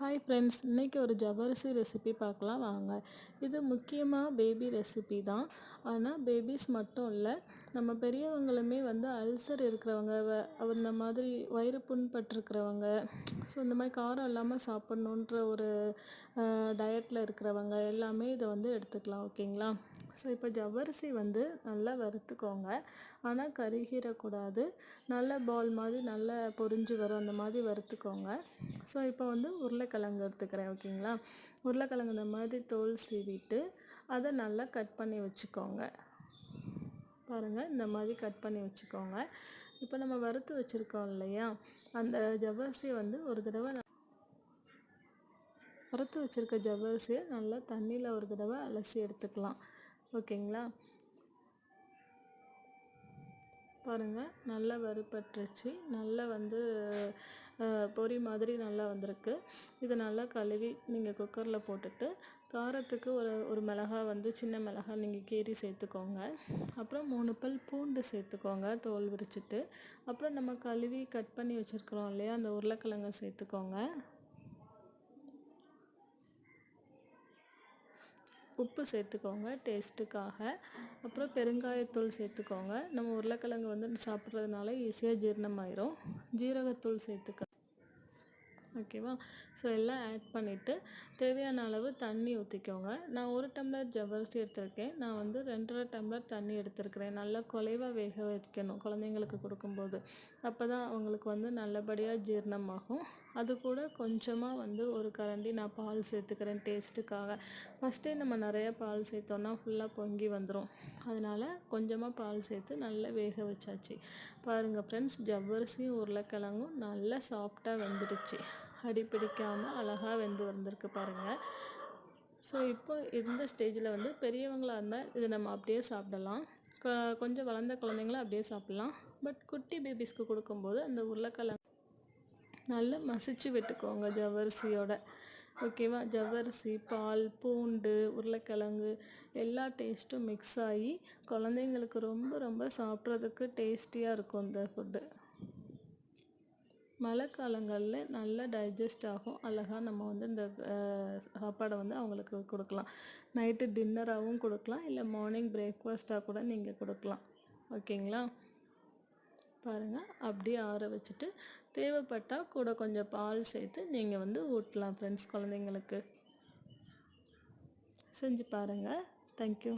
Hi friends இன்றைக்கி ஒரு ஜவ்வரிசி ரெசிபி பார்க்கலாம். வாங்க. இது முக்கியமாக பேபி ரெசிபி தான். ஆனால் பேபிஸ் மட்டும் இல்லை நம்ம பெரியவங்களுமே வந்து அல்சர் இருக்கிறவங்க அந்த மாதிரி வயிறு புண்பட்டிருக்கிறவங்க ஸோ இந்த மாதிரி காரம் இல்லாமல் சாப்பிட்ணுன்ற ஒரு டயட்டில் இருக்கிறவங்க எல்லாமே இதை வந்து எடுத்துக்கலாம் ஓகேங்களா? ஸோ இப்போ ஜவ்வரிசி வந்து நல்லா வறுத்துக்கோங்க. ஆனால் கருகிடக்கூடாது நல்ல பால் மாதிரி நல்லா பொரிஞ்சு வரும் அந்த மாதிரி வறுத்துக்கோங்க. ஸோ இப்போ வந்து உருளைக்கிழங்கு எடுத்துக்கிறேன் ஓகேங்களா? உருளைக்கிழங்கு இந்த மாதிரி தோல் சீவிட்டு அதை நல்லா கட் பண்ணி வச்சுக்கோங்க. பாருங்கள் இந்த மாதிரி கட் பண்ணி வச்சுக்கோங்க. இப்போ நம்ம வறுத்து வச்சுருக்கோம் இல்லையா? அந்த ஜவ்வரிசியை வந்து ஒரு தடவை வறுத்து வச்சுருக்க ஜவ்வரிசியை நல்லா தண்ணியில் ஒரு தடவை அலசி எடுத்துக்கலாம். ஓகேங்களா? பாருங்கள் நல்லா வறுபட்டுருச்சு. நல்லா வந்து பொரி மாதிரி நல்லா வந்திருக்கு. இதை நல்லா கழுவி நீங்கள் குக்கரில் போட்டுட்டு காரத்துக்கு ஒரு ஒரு மிளகா வந்து சின்ன மிளகா நீங்கள் கீரி சேர்த்துக்கோங்க. அப்புறம் மூணு பல் பூண்டு சேர்த்துக்கோங்க தோல் விரிச்சிட்டு. அப்புறம் நம்ம கழுவி கட் பண்ணி வச்சுருக்குறோம் இல்லையா அந்த உருளைக்கிழங்கை சேர்த்துக்கோங்க. உப்பு சேர்த்துக்கோங்க டேஸ்ட்டுக்காக அப்புறம் பெருங்காயத்தூள் சேர்த்துக்கோங்க. நம்ம உருளைக்கிழங்கு வந்து சாப்பிட்றதுனால ஈஸியாக ஜீரணமாயிரும். ஜீரகத்தூள் சேர்த்துக்க ஓகேவா? ஸோ எல்லாம் ஆட் பண்ணிவிட்டு தேவையான அளவு தண்ணி ஊற்றிக்கோங்க நான் ஒரு டம்ளர் ஜவ்வரிசி எடுத்திருக்கேன். நான் வந்து ரெண்டரை டம்ளர் தண்ணி எடுத்திருக்கிறேன். நல்லா குலைவாக வேக வைக்கணும் குழந்தைங்களுக்கு கொடுக்கும்போது. அப்போ தான் அவங்களுக்கு வந்து நல்லபடியாக ஜீரணமாகும். அது கூட கொஞ்சமாக வந்து ஒரு கரண்டி நான் பால் சேர்த்துக்கிறேன் டேஸ்ட்டுக்காக ஃபஸ்ட்டே நம்ம நிறையா பால் சேர்த்தோன்னா ஃபுல்லாக பொங்கி வந்துடும் அதனால் கொஞ்சமாக பால் சேர்த்து நல்லா வேக வச்சாச்சு. பாருங்கள் ஃப்ரெண்ட்ஸ் ஜவ்வரிசியும் உருளைக்கிழங்கும் நல்லா சாஃப்டாக வெந்துடுச்சு. அடி பிடிக்காமல் அழகாக வெந்து வந்திருக்கு பாருங்கள் ஸோ இப்போ இந்த ஸ்டேஜில் வந்து பெரியவங்களாக இருந்தால் இதை நம்ம அப்படியே சாப்பிடலாம். கொஞ்சம் வளர்ந்த குழந்தைங்களும் அப்படியே சாப்பிட்லாம். பட் குட்டி பேபிஸ்க்கு கொடுக்கும்போது அந்த உருளைக்கிழங்கு நல்லா மசிச்சு விட்டுக்கோங்க ஜவ்வரிசியோட. ஓகேவா? ஜவ்வரிசி பால் பூண்டு உருளைக்கிழங்கு எல்லா டேஸ்ட்டும் மிக்ஸ் ஆகி குழந்தைங்களுக்கு ரொம்ப ரொம்ப சாப்பிட்றதுக்கு டேஸ்டியாக இருக்கும் இந்த ஃபுட்டு மழை காலங்களில் நல்லா டைஜஸ்ட் ஆகும். அழகாக நம்ம வந்து இந்த சாப்பாடை வந்து அவங்களுக்கு கொடுக்கலாம். நைட்டு டின்னராகவும் கொடுக்கலாம். இல்லை மார்னிங் பிரேக்ஃபாஸ்ட்டாக கூட நீங்கள் கொடுக்கலாம். ஓகேங்களா? பாருங்கள் அப்படியே ஆற வச்சுட்டு தேவைப்பட்டால் கூட கொஞ்சம் பால் சேர்த்து நீங்கள் வந்து ஊட்டலாம் ஃப்ரெண்ட்ஸ் குழந்தைங்களுக்கு. செஞ்சு பாருங்கள் தேங்க்யூ